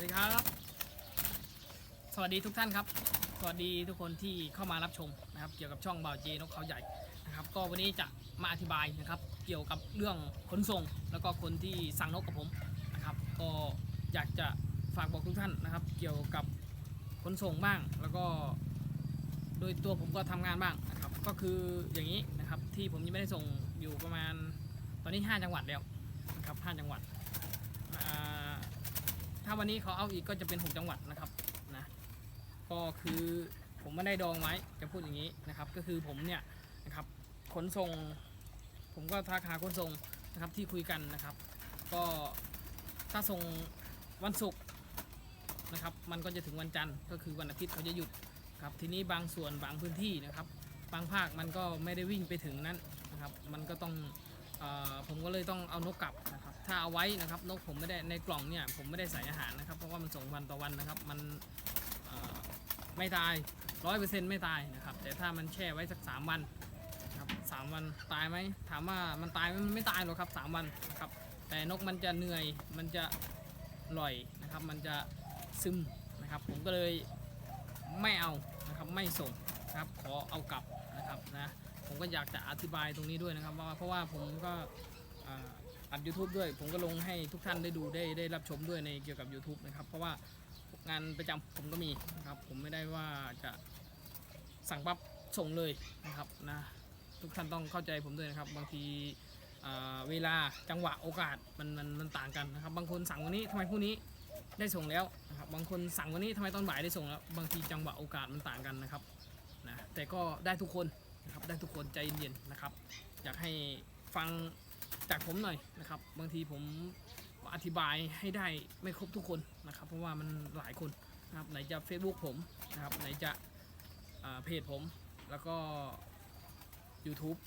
วัสดีครับ สวัสดีทุกท่านครับ สวัสดีทุกคนที่เข้ามารับชมนะครับ เกี่ยวกับช่องบ่าวเจนกเขาใหญ่นะครับ ก็วันนี้จะมาอธิบายนะครับ เกี่ยวกับเรื่องขนส่ง แล้วก็คนที่สั่งนกกับผมนะครับ ก็อยากจะฝากบอกทุกท่านนะครับ เกี่ยวกับขนส่งบ้าง แล้วก็ โดยตัวผมก็ทำงานบ้างนะครับ ก็คืออย่างนี้นะครับ ที่ผมยังไม่ได้ส่งอยู่ประมาณตอนนี้ 5 จังหวัดแล้วนะครับ 5 จังหวัด ถ้าวันนี้เขาเอาอีกก็จะเป็น 6 จังหวัดนะครับนะก็คือผมไม่ได้ดองไว้จะพูดอย่างนี้นะครับ ก็คือผมเนี่ยนะครับขนส่ง ผมก็ทักหาขนส่งนะครับที่คุยกันนะครับ ก็ถ้าส่งวันศุกร์นะครับ มันก็จะถึงวันจันทร์ก็คือวันอาทิตย์เขาจะหยุดครับทีนี้บางส่วนบางพื้นที่นะครับ บางภาคมันก็ไม่ได้วิ่งไปถึงนั้นนะครับ มันก็ต้องออผมก็เลยต้องเอานกกลับนะาเอาไว้นะครับนกผมไม่ได้ในกล่องเนี่ยผมไม่ได้ใส่อาหารนะครับเพราะว่ามันส่งวันต่อวันนะครับมันไม่ตายร้อยเปอร์เซ็นต์ไม่ตายนะครับแต่ถ้ามันแช่ไว้สักสามวันครับสามวันตายไหมถามว่ามันตายไหมมันไม่ตายหรอกครับสามวันครับแต่นกมันจะเหนื่อยมันจะลอยนะครับมันจะซึมนะครับผมก็เลยไม่เอานะครับไม่ส่งครับขอเอากลับนะครับนะผมก็อยากจะอธิบายตรงนี้ด้วยนะครับว่าเพราะว่าผมก็ อ่าอัด YouTube ด้วย ผมก็ลงให้ทุกท่านได้ดูได้ได้รับชมด้วยในเกี่ยวกับ YouTube นะครับ เพราะว่างานประจำผมก็มีนะครับ ผมไม่ได้ว่าจะสั่งปั๊บส่งเลยนะครับนะทุกท่านต้องเข้าใจผมด้วยนะครับ บางทีเวลาจังหวะโอกาสมันมันมันต่างกันนะครับ บางคนสั่งวันนี้ทำไมพรุ่งนี้ได้ส่งแล้วนะครับบางคนสั่งวันนี้ทำไมตอนบ่ายได้ส่งแล้ว บางทีจังหวะโอกาสมันต่างกันนะครับนะแต่ก็ได้ทุกคนนะครับได้ทุกคนใจเย็นๆนะครับ อยากให้ฟัง จากผมหน่อยนะครับ บางทีผมอธิบายให้ได้ไม่ครบทุกคนนะครับ เพราะว่ามันหลายคนนะครับไหนจะ Facebook ผมนะครับ ไหนจะเพจผมแล้วก็ YouTube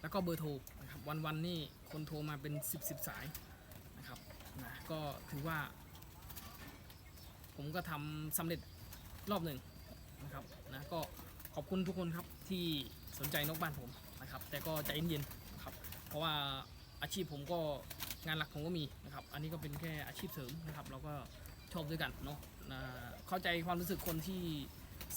แล้วก็เบอร์โทรนะครับวันๆนี่คนโทรมาเป็น 10บสสายนะครับนะก็ถือว่า ผมก็ทำสำเร็จรอบหนึ่งนะครับนะก็ขอบคุณทุกคนครับที่สนใจนกบ้านผมนะครับ แต่ก็ใจเย็นๆ รับเพราะว่าอาชีพผมก็งานหลักผมก็มีนะครับ อันนี้ก็เป็นแค่อาชีพเสริมนะครับเราก็ชอบด้วยกันเนาะเข้าใจความรู้สึกคนที่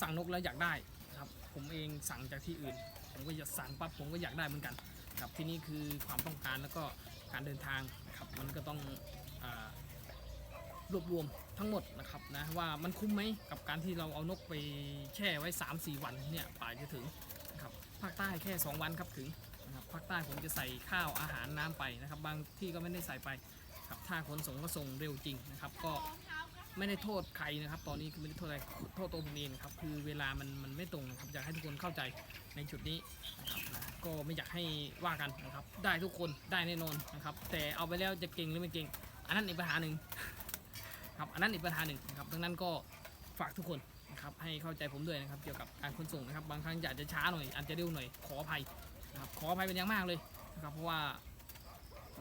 สั่งนกแล้วอยากได้ครับผมเองสั่งจากที่อื่น ผมก็อยากสั่งปั๊บผมก็อยากได้เหมือนกันครับที่นี่คือความต้องการแล้วก็การเดินทางนะครับมันก็ต้องอรวบรวมทั้งหมดนะครับนะว่ามันคุ้มไหมกับการที่เราเอานกไปแช่ไว้ 3-4 วันเนี่ยป่าจะถึงนะครับภาคใต้แค่ 2 วันครับถึง ภาคใต้ผมจะใส่ข้าวอาหารน้ำไปนะครับ บางที่ก็ไม่ได้ใส่ไปครับถ้าขนส่งก็ส่งเร็วจริงนะครับ ก็ไม่ได้โทษใครนะครับ ตอนนี้คือไม่ได้โทษอะไรโทษตัวผมเองนะครับ คือเวลามันมันไม่ตรงนะครับอยากให้ทุกคนเข้าใจในจุดนี้นะครับก็ไม่อยากให้ว่ากันนะครับ ได้ทุกคนได้แน่นอนนะครับ แต่เอาไปแล้วจะเก่งหรือไม่เก่ง อันนั้นอีกปัญหาหนึ่งครับอันนั้นอีกปัญหาหนึ่งนะครับดังนั้นก็ฝากทุกคนนะครับให้เข้าใจผมด้วยนะครับเกี่ยวกับการขนส่งนะครับบางครั้งอาจจะช้าหน่อยอาจจะเร็วหน่อยขออภัย นะครับขออภัยเป็นอย่างมากเลยนะครับเพราะว่า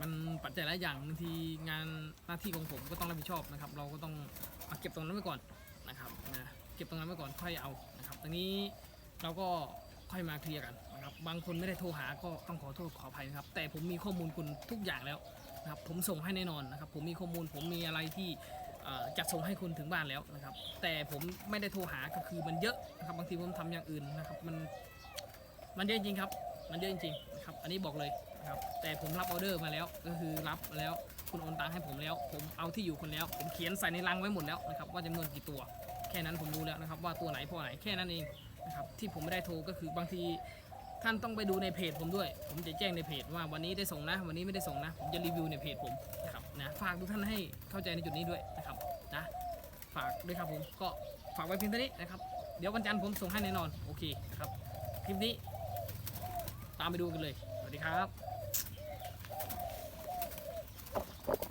มันปัจจัยหลายอย่างบางทีงานหน้าที่ของผมก็ต้องรับผิดชอบนะครับ เราก็ต้องเอาเก็บตรงนั้นไว้ก่อนนะครับนะเก็บตรงนั้นไว้ก่อนค่อยเอานะครับตรงนี้เราก็ค่อยมาเคลียร์กันนะครับบางคนไม่ได้โทรหาก็ต้องขอโทษขออภัยนะครับ แต่ผมมีข้อมูลคุณทุกอย่างแล้วนะครับผมส่งให้แน่นอนนะครับ ผมมีข้อมูลผมมีอะไรที่เอ่อจะส่งให้คุณถึงบ้านแล้วนะครับ แต่ผมไม่ได้โทรหาก็คือมันเยอะนะครับบางทีผมทำอย่างอื่นนะครับมันมันเยอะจริงๆครับ มันเยอะจริงๆนะครับ อันนี้บอกเลยนะครับ แต่ผมรับออเดอร์มาแล้ว ก็คือรับมาแล้ว คุณโอนตังค์ให้ผมแล้ว ผมเอาที่อยู่คนแล้ว ผมเขียนใส่ในรังไว้หมดแล้วนะครับ ว่าจำนวนกี่ตัว แค่นั้นผมรู้แล้วนะครับว่าตัวไหนพอไหนแค่นั้นเองนะครับ ที่ผมไม่ได้โทรก็คือบางทีท่านต้องไปดูในเพจผมด้วย ผมจะแจ้งในเพจว่าวันนี้ได้ส่งนะ วันนี้ไม่ได้ส่งนะ ผมจะรีวิวในเพจผมนะครับนะฝากทุกท่านให้เข้าใจในจุดนี้ด้วยนะครับนะฝากด้วยครับผมก็ฝากไว้เพียงเท่านี้นะครับ เดี๋ยววันจันทร์ผมส่งให้แน่นอน โอเคนะครับ คลิปนี้ ตามไปดูกันเลย สวัสดีครับ